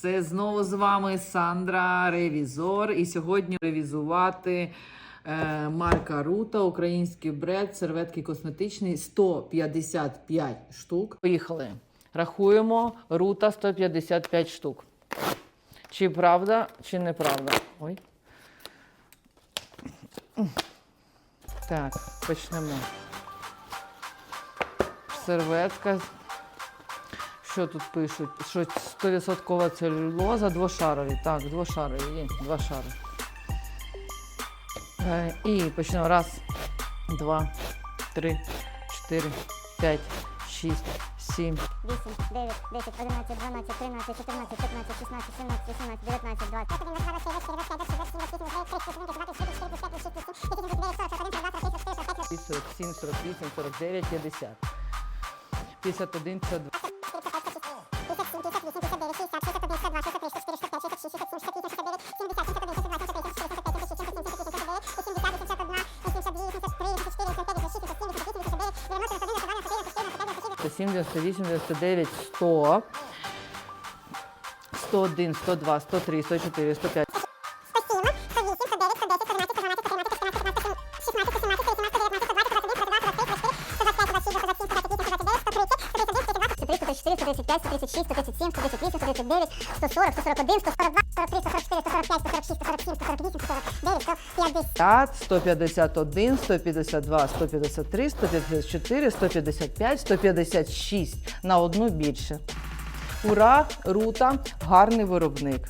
Це знову з вами Сандра Ревізор. І сьогодні ревізувати е, марка Рута, український бренд, серветки косметичні 155 штук. Поїхали. Рахуємо рута 155 штук. Чи правда, чи неправда. Ой. Так, почнемо. Серветка. Що тут пишуть? Що 100% целюлоза, двошарові. Так, двошарові, є, два шари. Е, і почнемо. Раз, два, три, чотири, п'ять, шість, сім. 8, 9, 10, 11, 12, 13, 14, 15, 16, 17, 18, 19, 20, 22, 23, 48, 49, 50, 51, 52, 78, 99, 100, 101, 102, 103, 104, 105. 133, 135, 136, 137, 138, 139, 140, 141, 142, 143, 144, 145, 146, 147, 148, 149, 150. 151, 152, 153, 154, 155, 156. На одну більше. Ура, рута, гарний виробник.